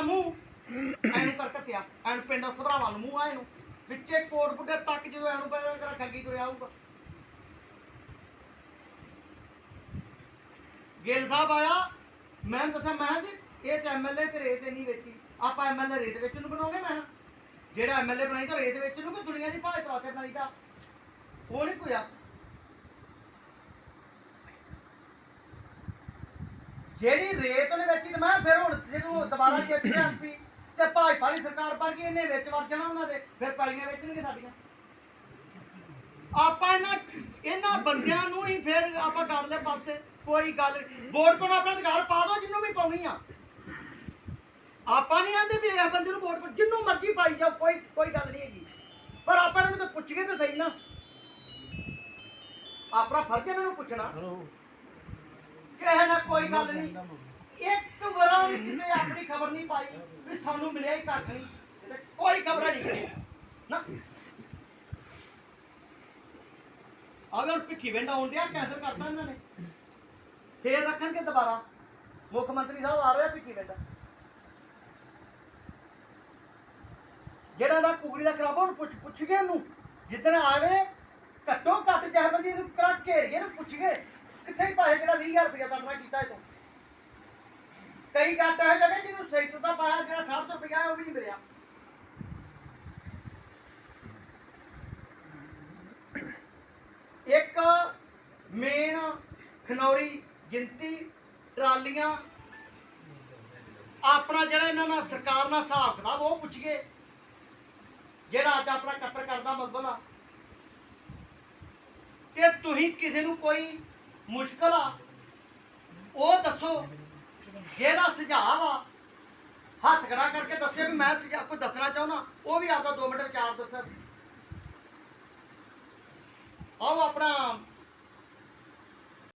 ਦਾ ਮੂੰਹ ਐਨੂੰ ਕਰ ਕੱਤਿਆ ਐਨੂੰ ਪਿੰਡ ਸਭਰਾਵਾਂ ਨੂੰ ਮੂੰਹ ਆ ਇਹਨੂੰ। ਵਿੱਚੇ ਕੋਟ ਬੁੱਢੇ ਤੱਕ ਜਦੋਂ ਐਨੂੰ ਪੈਰ ਰੱਖਾਂਗੀ ਤੁਰਿਆ ਆਊਗਾ। ਗਿੱਲ ਸਾਹਿਬ ਆਇਆ। ਮੈਂ ਦੱਸਾਂ ਮੈਂ ਕਿਹਾ ਜੀ, ਇਹ ਤਾਂ ਐਮਐਲਏ ਤੇ ਰੇਤ ਨਹੀਂ ਵੇਚੀ। ਆਪਾਂ ਐਮਐਲਏ ਰੇਤ ਵਿੱਚ ਨੂੰ ਬਣਾਉਗੇ, ਮੈਂ ਜਿਹੜਾ ਐਮਐਲਏ ਬਣਾਈ ਤਾਂ ਰੇਤ ਵਿੱਚ ਨੂੰ ਕਿ ਦੁਨੀਆ ਦੀ ਭਾਜ ਵਾਸਤੇ ਬਣਾਈ ਤਾਂ। ਉਹ ਨਹੀਂ ਕੋਈ ਆ। ਜਿਹੜੀ ਰੇਤ ਨੇ ਵੇਚੀ ਤੇ ਮੈਂ ਫਿਰ ਉਹ ਦੁਬਾਰਾ ਜਿੱਤ ਗਿਆ ਐਮਪੀ ਤੇ ਭਾਜਪਾ ਦੀ ਸਰਕਾਰ ਬਣ ਗਈ ਇਹਨੇ ਵਿੱਚ ਵੜ ਜਾਣਾ ਉਹਨਾਂ ਦੇ ਫਿਰ ਪੈਲੀਆਂ ਵੇਚਣਗੇ ਸਾਡੀਆਂ। ਆਪਾਂ ਇਹਨਾਂ ਇਹਨਾਂ ਬੰਦਿਆਂ ਨੂੰ ਹੀ ਫਿਰ ਆਪਾਂ ਕਰ ਲੈ ਪਾਸੇ ਕੋਈ ਗੱਲ। ਵੋਟ ਪਾਉਣਾ ਆਪਣਾ ਅਧਿਕਾਰ ਪਾ ਦਿਓ ਜਿੰਨੂੰ ਵੀ ਪਾਉਣੀ ਆ। ਆਪਾਂ ਨਹੀਂ ਆਂਦੇ ਵੀ ਇਹ ਬੰਦੇ ਨੂੰ ਵੋਟ ਪਾ ਜਿੰਨੂੰ ਮਰਜ਼ੀ ਪਾਈ ਜਾਓ ਕੋਈ ਕੋਈ ਗੱਲ ਨਹੀਂ ਹੈਗੀ। ਪਰ ਆਪਾਂ ਇਹਨਾਂ ਨੂੰ ਤਾਂ ਪੁੱਛੀਏ ਤਾਂ ਸਹੀ ਨਾ। ਆਪਣਾ ਫਰਜ਼ ਇਹਨਾਂ ਨੂੰ ਪੁੱਛਣਾ। ਕਿਸੇ ਨਾ ਕੋਈ ਗੱਲ ਨਹੀਂ ਇੱਕ ਵਾਰਾਂ ਕਿਸੇ ਆਪਣੀ ਖਬਰ ਨਹੀਂ ਪਾਈ, ਵੀ ਸਾਨੂੰ ਮਿਲਿਆ ਹੀ ਕੱਖ ਨਹੀਂ। ਤੇ ਕੋਈ ਖਬਰ ਨਹੀਂ। ਨਾ। ਆਵੇ ਹੁਣ ਭਿੱਖੀ ਵਿੰਡ ਆਉਣ ਕੈਂਸਲ ਕਰਤਾ ਇਹਨਾਂ ਨੇ। ਫੇਰ ਰੱਖਣਗੇ ਦੁਬਾਰਾ। ਮੁੱਖ ਮੰਤਰੀ ਸਾਹਿਬ ਆ ਰਿਹਾ ਭਿੱਖੀ ਵਿੰਡ। ਜਿਹੜਾ ਦਾ ਕੁਗੜੀ ਦਾ ਖਰਾਬਾ ਉਹਨੂੰ ਪੁੱਛ ਪੁੱਛ ਗਏ ਉਹਨੂੰ ਜਿੱਦਣ ਆਵੇ, ਘੱਟੋ ਘੱਟ ਜਹਬੰਦੀ ਨੂੰ ਕਰਾ ਘੇਰੀਏ ਨੂੰ ਪੁੱਛ ਗਏ ਕਿੱਥੇ ਹੀ ਪਾਏ ਜਿਹੜਾ 20000 ਰੁਪਇਆ ਤੁਹਾਡਾ ਕੀਤਾ ਇਹ ਤੋਂ ਕਈ ਗੱਟ ਹੈ ਜਿਹੜੇ ਜਿਹਨੂੰ ਸਹੀ ਦਾ ਪਾਇਆ ਜਿਹੜਾ 800 ਰੁਪਇਆ ਉਹ ਵੀ ਨਹੀਂ ਮਿਲਿਆ। ਇੱਕ ਮੇਨ ਖਨੌਰੀ ਗਿਣਤੀ ਟਰਾਲੀਆਂ, ਆਪਣਾ ਜਿਹੜਾ ਇਹਨਾਂ ਨਾਲ ਸਰਕਾਰ ਨਾਲ ਹਿਸਾਬ ਕਿਤਾਬ, ਉਹ ਪੁੱਛੀਏ। ਜਿਹੜਾ ਅੱਜ ਆਪਣਾ ਕਤਰ ਕਰਦਾ ਮਤਲਬ ਆ। ਤੇ ਤੁਸੀਂ ਕਿਸੇ ਨੂੰ ਕੋਈ ਮੁਸ਼ਕਲ ਆ, ਉਹ ਦੱਸੋ। ਜਿਹਦਾ ਸੁਝਾਅ ਆ ਹੱਥ ਖੜਾ ਕਰਕੇ ਦੱਸੇ ਵੀ ਮੈਂ ਸੁਝਾਅ ਕੋਈ ਦੱਸਣਾ ਚਾਹੁੰਦਾ, ਉਹ ਵੀ ਆਪਦਾ 2 ਮਿੰਟ ਵਿਚਾਰ ਦੱਸੇ